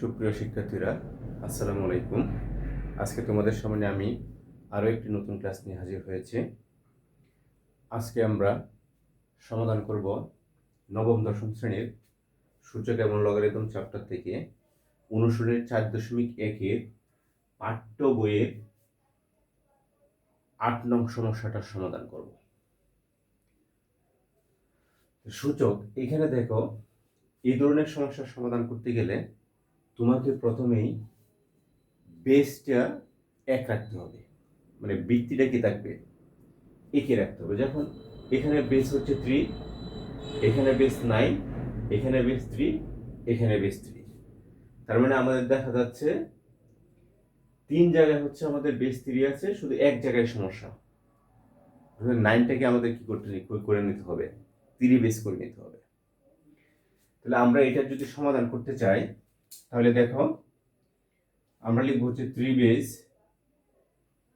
সুপ্রিয় শিক্ষার্থীরা, আসসালামু আলাইকুম। আজকে তোমাদের সামনে আমি আরও একটি নতুন ক্লাস নিয়ে হাজির হয়েছি। আজকে আমরা সমাধান করব নবম, দশম শ্রেণির সূচক এবং লগারিদম চ্যাপ্টার থেকে অনুসরণের চার দশমিক একের পাঠ্য বইয়ের আট নং সমস্যাটার সমাধান করব। সূচক, এখানে দেখো, এই ধরনের সমস্যার সমাধান করতে গেলে তোমাকে প্রথমেই বেসটা এক রাখতে হবে। মানে বৃত্তিটা কি থাকবে? একে রাখতে হবে। যখন এখানে বেস হচ্ছে থ্রি এখানে বেস নাইন এখানে বেস থ্রি এখানে বেস থ্রি তার মানে আমাদের দেখা যাচ্ছে তিন জায়গায় হচ্ছে আমাদের বেস থ্রি আছে, শুধু এক জায়গায় সমস্যা। নাইনটাকে আমাদের কি করতে করে নিতে হবে? থ্রি বেস করে নিতে হবে। তাহলে আমরা এটা যদি সমাধান করতে চাই তাহলে দেখো, আমরা লিখব হচ্ছে three base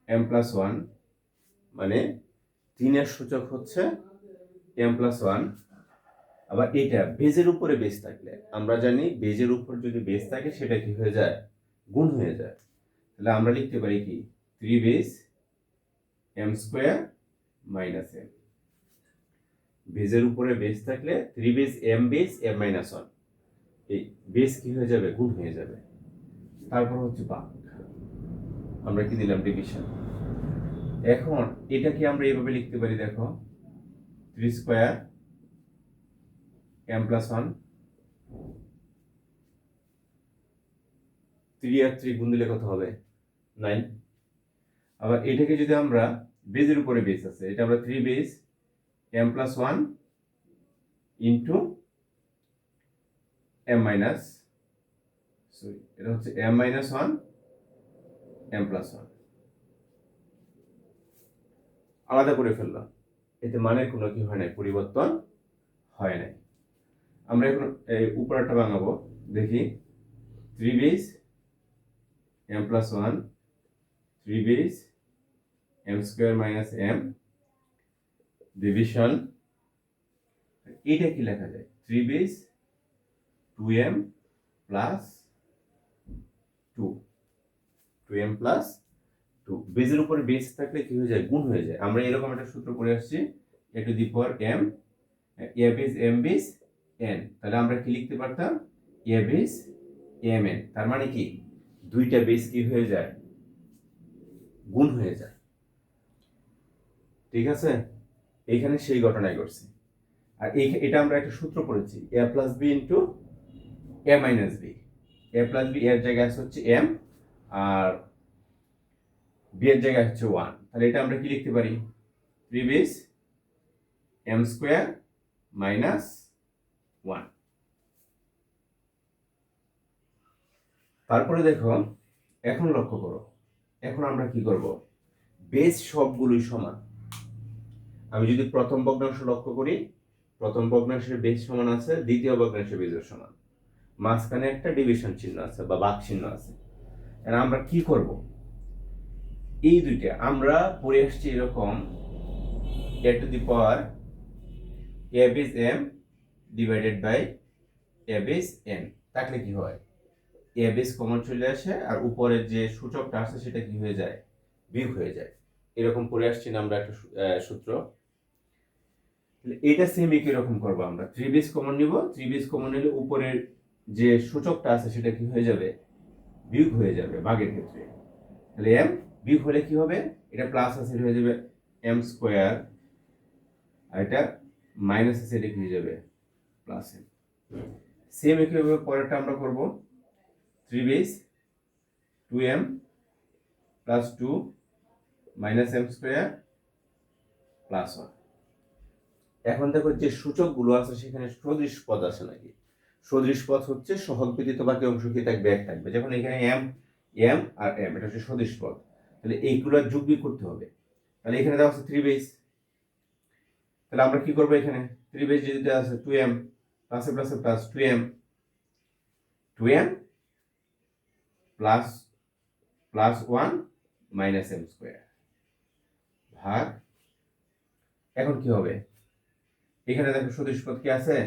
M plus one মানে তিনের সূচক হচ্ছে এম প্লাস ওয়ান আবার এটা বেজের উপরে বেস থাকলে, আমরা জানি বেজের উপর যদি বেস থাকে, সেটা কি হয়ে যায়? গুণ হয়ে যায়। তাহলে আমরা লিখতে পারি কি? Three base M square minus M বেজের উপরে বেস থাকলে three base M base M minus one এই বেস কি হয়ে যাবে গুণ হয়ে যাবে। তারপর হচ্ছে বাক আমরা কি দিলাম ডিভিশন এখন এটাকে আমরা এইভাবে লিখতে পারি, দেখো three square M plus one three আর থ্রি গুণ দিলে কত হবে? নাইন আবার এটাকে যদি আমরা বেজের উপরে বেস আছে, এটা আমরা three base M plus one into minus sorry এটা হচ্ছে M minus one M plus one আলাদা করে ফেললাম। এতে মানের কোনো কি হয় নাই, পরিবর্তন হয় নাই। আমরা এখন এই উপরটা বাঙাবো দেখি। Three base M plus one three base M square minus M division এটা কি লেখা যায়? Three base two M plus two two M plus two বেজের উপরে বেস থাকলে কি হয়ে যায়? গুণ হয়ে যায়। আমরা এরকম একটা সূত্র করে আসছি। A to the power M A base M base N তাহলে আমরা কি লিখতে পারতাম? এ বেস এম এন তার মানে কি? দুইটা বেস কি হয়ে যায়? গুণ হয়ে যায়। ঠিক আছে? এইখানে সেই ঘটনাই ঘটছে। আর এটা আমরা একটা সূত্র পড়েছি। A plus B into A minus B A plus B এর জায়গায় আছে হচ্ছে এম আর বি এর জায়গায় হচ্ছে ওয়ান তাহলে এটা আমরা কি লিখতে পারি? Three base M square minus one তারপরে দেখো, এখন লক্ষ্য করো। এখন আমরা কি করব? বেস সবগুলোই সমান। আমি যদি প্রথম ভগ্নাংশ লক্ষ্য করি, প্রথম ভগ্নাংশের বেস সমান আছে, দ্বিতীয় ভগ্নাংশের বেজের সমান। মাঝখানে একটা ডিভিশন চিহ্ন আছে বা বাক চিহ্ন আছে। আমরা কি করব? এই দুইটা। আমরা পড়ে আসছি এরকম A to the power A base M divided by A base N থাকলে কি হয়? এ কমন চলে আসে আর উপরের যে সূচকটা আছে সেটা কি হয়ে যায়? বিয়োগ হয়ে যায়। এরকম পড়ে আসছি না আমরা একটা সূত্র। এটা সেম একই রকম করব আমরা। থ্রি বেস কমন নিব। থ্রি বেস কমন নিলে উপরের যে সূচকটা আছে সেটা কি হয়ে যাবে? বিয়োগ হয়ে যাবে বাঘের ক্ষেত্রে। তাহলে এম বিয়োগ হলে কি হবে? এটা প্লাস আছে হয়ে যাবে এম স্কোয়ার আর এটা মাইনাস আছে, এটা হয়ে যাবে? প্লাস এম সেম একইভাবে পরেরটা আমরা করব। Three base two M plus two minus M square plus one এখন দেখো যে সূচকগুলো আছে, সেখানে সদৃশ পদ আছে নাকি? সদৃশ পদ হচ্ছে সহগ ব্যতীত বাকি অংশ কি থাকবে। এক থাকবে যখন এখানে এম এম আর এম এটা হচ্ছে সদৃশ পদ তাহলে এইগুলো যোগবি করতে হবে। তাহলে এখানে দেওয়া আছে থ্রি বেস তাহলে আমরা কি করব এখানে? থ্রি বেস যদি দেওয়া আছে টু এম প্লাসে প্লাসে plus two M two M plus plus one minus M square ভাগ। এখন কি হবে? এখানে দেখো সদৃশ পদ কি আছে?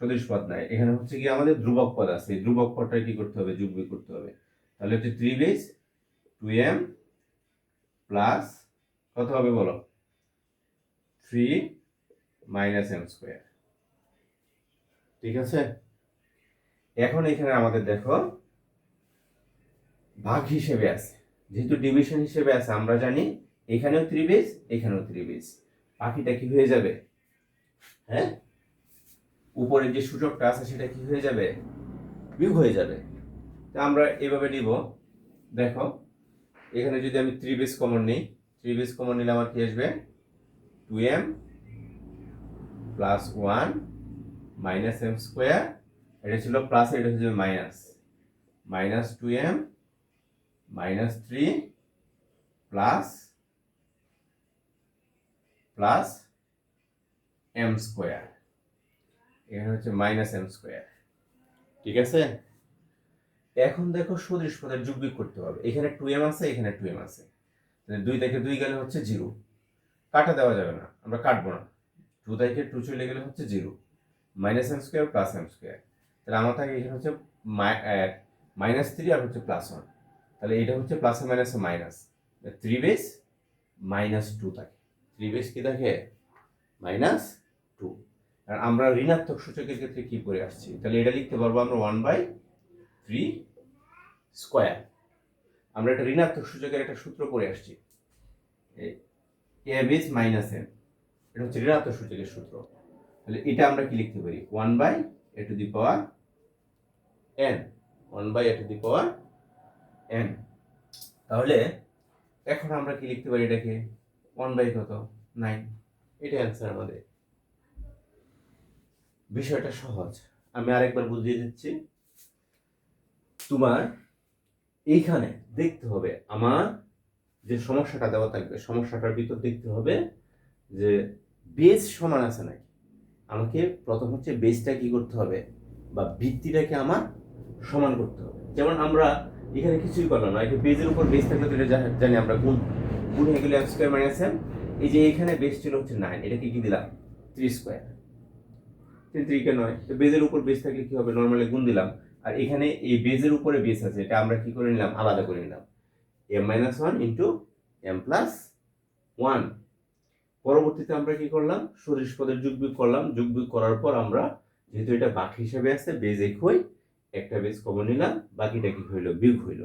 সদৃশ পদ নাই। এখানে হচ্ছে কি আমাদের ধ্রুবক পদ আছে। এই ধ্রুবক পদটা কি করতে হবে? যোগ বিয়োগ করতে হবে। তাহলে হচ্ছে three base two M plus কত হবে বলো? থ্রি মাইনাস এম স্কোয়ার ঠিক আছে? এখন এখানে আমাদের দেখো ভাগ হিসেবে আছে। যেহেতু ডিভিশন হিসেবে আছে, আমরা জানি এখানেও থ্রি বেস এখানেও থ্রি বেস বাকিটা কি হয়ে যাবে? হ্যাঁ? উপরের যে সূচকটা আছে সেটা কি হয়ে যাবে? বিয়োগ হয়ে যাবে। তা আমরা এভাবে নিব। দেখো, এখানে যদি আমি থ্রি বেস কমন নিই থ্রি বেস কমন নিলে আমার কি আসবে? Two M plus one minus M square এটা ছিল প্লাস এটা হচ্ছে minus minus two M minus three plus plus M square এখানে হচ্ছে মাইনাস এম স্কোয়ার ঠিক আছে? এখন দেখো সদৃশ পদের যোগ বিয়োগ করতে হবে। এখানে টু এম আছে, এখানে টু এম আছে। দুই থেকে দুই গেলে হচ্ছে জিরো কাটা দেওয়া যাবে না, আমরা কাটবো না। টু থেকে টু চলে গেলে হচ্ছে zero minus M square plus M square তাহলে আমার থাকে এখানে হচ্ছে মাইনাস থ্রি আর হচ্ছে প্লাস ওয়ান তাহলে এটা হচ্ছে প্লাসে মাইনাসে minus three base minus two থাকে। থ্রি বেস কি থাকে? মাইনাস টু আর আমরা ঋণাত্মক সূচকের ক্ষেত্রে কি করে আসছি? তাহলে এটা লিখতে পারব আমরা ওয়ান বাই থ্রি স্কোয়ার আমরা একটা ঋণাত্মক সূচকের একটা সূত্র করে আসছি। এ ইজ মাইনাস এম এটা হচ্ছে ঋণাত্মক সূচকের সূত্র। তাহলে এটা আমরা কি লিখতে পারি? One by A to the power N one by A to the power N তাহলে এখন আমরা কি লিখতে পারি এটাকে? ওয়ান বাই কত? নাইন এটা অ্যান্সার আমাদের। বিষয়টা সহজ। আমি আরেকবার বুঝিয়ে দিচ্ছি। তোমার এইখানে দেখতে হবে আমার যে সমস্যাটা দেওয়া থাকবে, সমস্যাটার ভিতর দেখতে হবে যে বেস সমান আছে নাকি। আমাকে প্রথম হচ্ছে বেসটা কি করতে হবে বা ভিত্তিটাকে আমার সমান করতে হবে। যেমন আমরা এখানে কিছুই করলাম না এটা বেজের উপর বেস থাকলে তো জানি আমরা গুণ গুণ হয়ে গেলে স্কোয়ার মাইনাস এম এই যে এখানে বেস ছিল হচ্ছে নাইন এটাকে কি দিলাম? থ্রি স্কোয়ার তিন নয়, তো বেজের উপর বেস থাকলে কি হবে? নর্মালি গুণ দিলাম। আর এখানে এই বেজের উপরে বেস আছে, এটা আমরা কি করে নিলাম? আলাদা করে নিলাম। M minus one into M plus one পরবর্তীতে আমরা কি করলাম? সরিষ পদের যুগ করলাম। যুগ করার পর আমরা যেহেতু এটা বাক হিসাবে আছে, বেজ এক হই একটা বেজ কমন নিলাম, বাকিটা কি হইল? বিয়োগ হইল।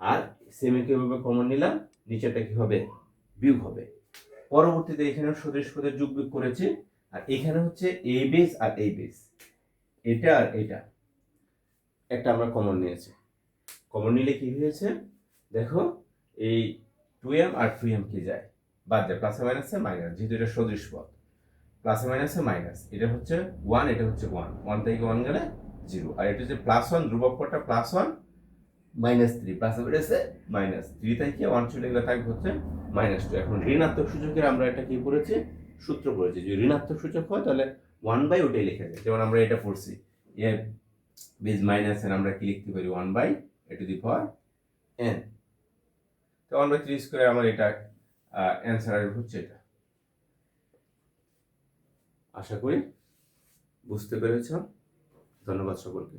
আর সেমে কীভাবে কমন নিলাম? নিচেরটা কি হবে? বিয়োগ হবে। পরবর্তীতে এখানে সদৃশ পদের যুগ বিয়োগ করেছে। আর এখানে হচ্ছে এই বেস আর এই বেস এটা আর এটা। একটা আমরা কমন নিয়েছি। কমন নিলে কি হয়েছে? দেখো, এই টু এম আর টু এম কি যায়? বাদ যায় প্লাসে মাইনাসে মাইনাস যেহেতু এটা সদৃশ পদ। প্লাসে মাইনাসে মাইনাস এটা হচ্ছে ওয়ান এটা হচ্ছে ওয়ান ওয়ান থেকে ওয়ান গেলে জিরো আর এটা হচ্ছে প্লাস ওয়ান ধ্রুবক পদটা প্লাস ওয়ান মাইনাস থ্রি প্লাসে বেড়েছে মাইনাস থ্রি থেকে ওয়ান চলে গেলে থাকবে হচ্ছে মাইনাস টু এখন ঋণাত্মক সূচকের আমরা এটা কি করেছি? সূত্র করেছি যদি ঋণাত্মক সূচক হয়, তাহলে ওয়ান বাই ওটাই লেখা যায়। যেমন আমরা এটা পড়ছি। এ বেজ মাইনাস এন আমরা কি লিখতে পারি? One by A to the power N তো ওয়ান বাই থ্রি স্কোয়ার আমার এটা অ্যান্সার হচ্ছে এটা। আশা করি বুঝতে পেরেছ। ধন্যবাদ সকলকে।